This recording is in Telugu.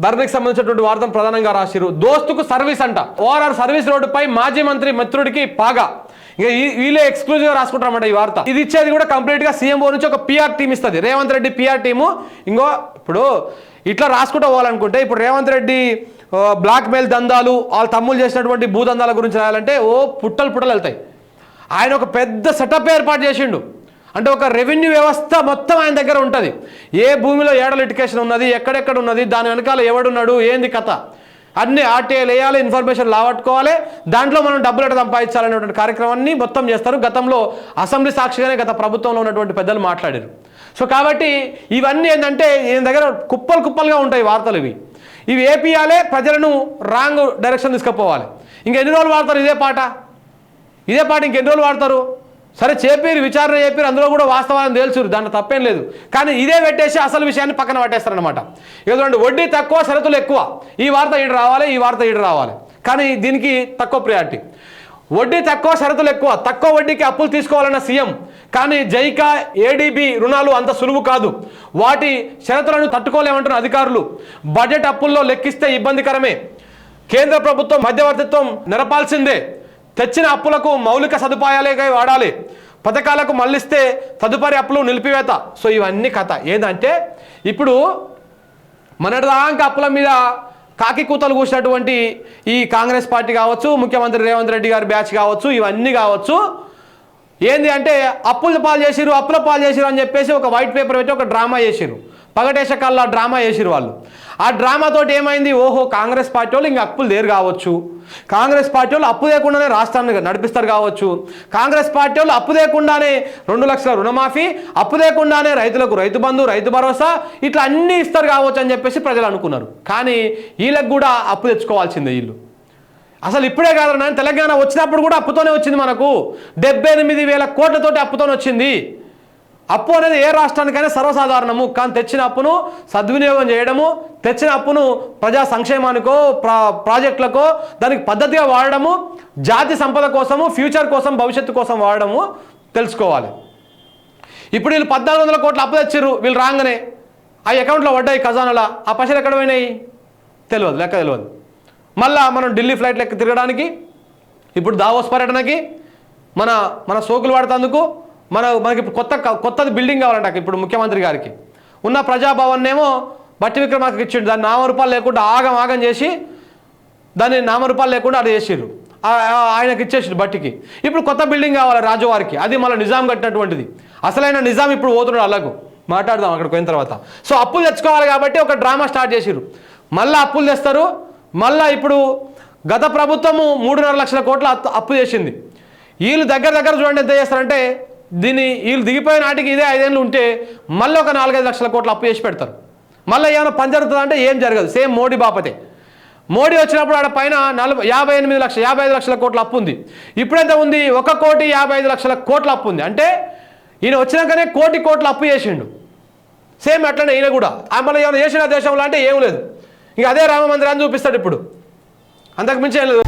ధరణికి సంబంధించినటువంటి వార్తను ప్రధానంగా రాసిరు దోస్తుకు సర్వీస్ అంట. ఓఆర్ఆర్ సర్వీస్ రోడ్డుపై మాజీ మంత్రి మిత్రుడికి పాగా. ఇక ఈ- వీళ్ళే ఎక్స్క్లూజివ్గా రాసుకుంటారన్నమాట ఈ వార్త. ఇది ఇచ్చేది కూడా కంప్లీట్గా సీఎంఓ నుంచి ఒక పిఆర్ టీం ఇస్తుంది. Revanth Reddy PR team. ఇంకో ఇప్పుడు ఇట్లా రాసుకుంటూ పోవాలనుకుంటే ఇప్పుడు రేవంత్ రెడ్డి బ్లాక్ మెయిల్ దందాలు వాళ్ళ తమ్ముళ్ళు చేసినటువంటి భూదందాల గురించి రాయాలంటే ఓ పుట్టలు పుట్టలు వెళ్తాయి. ఆయన ఒక పెద్ద సెటప్ ఏర్పాటు చేసిండు. అంటే ఒక రెవెన్యూ వ్యవస్థ మొత్తం ఆయన దగ్గర ఉంటుంది. ఏ భూమిలో ఏడ లిటికేషన్ ఉన్నది ఎక్కడెక్కడ ఉన్నది దాని వెనకాల ఎవడున్నాడు ఏంది కథ? అన్ని ఆర్టీఐలు వేయాలి ఇన్ఫర్మేషన్ లావట్టుకోవాలి దాంట్లో మనం డబ్బులు ఎట్లా సంపాదించాలనేటువంటి కార్యక్రమాన్ని మొత్తం చేస్తారు. గతంలో అసెంబ్లీ సాక్షిగానే గత ప్రభుత్వంలో ఉన్నటువంటి పెద్దలు మాట్లాడారు. సో కాబట్టి ఇవన్నీ ఏంటంటే ఈయన దగ్గర కుప్పలు కుప్పలుగా ఉంటాయి వార్తలు ఇవి. ఇవి ఏపీయాలే ప్రజలను రాంగ్ డైరెక్షన్ తీసుకుపోవాలి. ఇంకెన్ని ఎన్ని రోజులు వాడతారు ఇదే పాట? ఇదే పాట ఇంకెన్ని రోజులు వాడతారు? సరే చెప్పారు విచారణ చెప్పారు అందులో కూడా వాస్తవాన్ని తెలుసురు దాంట్లో తప్పేం లేదు. కానీ ఇదే పెట్టేసి అసలు విషయాన్ని పక్కన పట్టేస్తారనమాట ఎందుకంటే వడ్డీ తక్కువ షరతులు ఎక్కువ. ఈ వార్త ఇటు రావాలి ఈ వార్త ఇటు రావాలి. కానీ దీనికి తక్కువ ప్రియారిటీ వడ్డీ తక్కువ షరతులు ఎక్కువ. తక్కువ వడ్డీకి అప్పులు తీసుకోవాలన్న సీఎం. కానీ జైకా ఏడీబీ రుణాలు అంత సులువు కాదు. వాటి షరతులను తట్టుకోలేమంటున్న అధికారులు. బడ్జెట్ అప్పుల్లో లెక్కిస్తే ఇబ్బందికరమే. కేంద్ర ప్రభుత్వం మధ్యవర్తిత్వం నెరపాల్సిందే. తెచ్చిన అప్పులకు మౌలిక సదుపాయాలే వాడాలి. పథకాలకు మళ్ళిస్తే తదుపరి అప్పులు నిలిపివేత. సో ఇవన్నీ కథ. ఏంటంటే ఇప్పుడు మొన్నటిదాకా అప్పుల మీద కాకి కూతలు కూసినటువంటి ఈ కాంగ్రెస్ పార్టీ కావచ్చు ముఖ్యమంత్రి రేవంత్ రెడ్డి గారి బ్యాచ్ కావచ్చు ఇవన్నీ కావచ్చు. ఏంది అంటే అప్పుల పాలు చేసిరు అప్పుల పాలు చేసిరు అని చెప్పేసి ఒక వైట్ పేపర్ పెట్టి ఒక డ్రామా చేసిరు పగటేశ కల్లా డ్రామా వేసిరు వాళ్ళు. ఆ డ్రామాతోటి ఏమైంది? ఓహో కాంగ్రెస్ పార్టీ వాళ్ళు ఇంకా అప్పులు దేరు కావచ్చు. కాంగ్రెస్ పార్టీ వాళ్ళు అప్పు లేకుండానే రాష్ట్రాన్ని నడిపిస్తారు కావచ్చు. కాంగ్రెస్ పార్టీ వాళ్ళు అప్పు లేకుండానే రెండు లక్షల రుణమాఫీ అప్పు లేకుండానే రైతులకు రైతు బంధు రైతు భరోసా ఇట్లా అన్నీ ఇస్తారు కావచ్చు అని చెప్పేసి ప్రజలు అనుకున్నారు. కానీ వీళ్ళకి కూడా అప్పు తెచ్చుకోవాల్సిందే వీళ్ళు. అసలు ఇప్పుడే కాదు నాయన తెలంగాణ వచ్చినప్పుడు కూడా అప్పుతోనే వచ్చింది మనకు. డెబ్బై ఎనిమిది వేల కోట్లతోటి అప్పుతోనే వచ్చింది. అప్పు అనేది ఏ రాష్ట్రానికైనా సర్వసాధారణము. కానీ తెచ్చిన అప్పును సద్వినియోగం చేయడము తెచ్చిన అప్పును ప్రజా సంక్షేమానికో ప్రా ప్రాజెక్టులకో దానికి పద్ధతిగా వాడడము జాతి సంపద కోసము ఫ్యూచర్ కోసం భవిష్యత్తు కోసం వాడడము తెలుసుకోవాలి. ఇప్పుడు వీళ్ళు పద్నాలుగు వందల కోట్ల అప్పు తెచ్చిర్రు వీళ్ళు రాగానే. ఆ అకౌంట్లో పడ్డాయి ఖజానాల? ఆ పైసలు ఎక్కడ పోయినాయి? తెలియదు లెక్క తెలియదు. మళ్ళా మనం ఢిల్లీ ఫ్లైట్ లెక్క తిరగడానికి ఇప్పుడు దావోస్ పర్యటనకి మన మన సోకులు వాడుతందుకు మన మనకి కొత్త కొత్తది బిల్డింగ్ కావాలంట ఇప్పుడు ముఖ్యమంత్రి గారికి. ఉన్న ప్రజాభవన్ ఏమో బట్టి విక్రమార్క ఇచ్చిండు. దాన్ని నామరూపాలు లేకుండా ఆగం ఆగం చేసి దాన్ని నామరూపాలు లేకుండా అది చేసిర్రు. ఆయనకి ఇచ్చేసిండు బట్టికి. ఇప్పుడు కొత్త బిల్డింగ్ కావాలి రాజువారికి అది మళ్ళీ నిజాం కట్టినటువంటిది. అసలైన నిజాం ఇప్పుడు పోతున్నాడు అలాగూ మాట్లాడదాం అక్కడికి పోయిన తర్వాత. సో అప్పులు తెచ్చుకోవాలి కాబట్టి ఒక డ్రామా స్టార్ట్ చేసిరు మళ్ళీ అప్పులు తెస్తారు. మళ్ళీ ఇప్పుడు గత ప్రభుత్వము మూడున్నర లక్షల కోట్ల అప్పు- అప్పు చేసింది. వీళ్ళు దగ్గర దగ్గర చూడండి ఎంత చేస్తారంటే దీన్ని వీళ్ళు దిగిపోయిన నాటికి ఇదే ఐదేళ్ళు ఉంటే మళ్ళీ ఒక నాలుగైదు లక్షల కోట్లు అప్పు చేసి పెడతారు. మళ్ళీ ఏమైనా పని జరుగుతుందంటే ఏం జరగదు. సేమ్ మోడీ బాపతే. మోడీ వచ్చినప్పుడు ఆడ పైన నలభై యాభై ఎనిమిది లక్షల యాభై ఐదు లక్షల కోట్ల అప్పు ఉంది. ఇప్పుడైతే ఉంది? ఒక కోటి యాభై ఐదు లక్షల కోట్ల అప్పు ఉంది. అంటే ఈయన వచ్చినాకనే కోటి కోట్ల అప్పు చేసిండు. సేమ్ అట్లనే ఈయన కూడా. ఆ మళ్ళీ ఏమైనా చేసిన దేశంలో అంటే ఏం లేదు. ఇంకా అదే రామ మందిరాన్ని చూపిస్తాడు ఇప్పుడు. అంతకు మించి ఏం లేదు.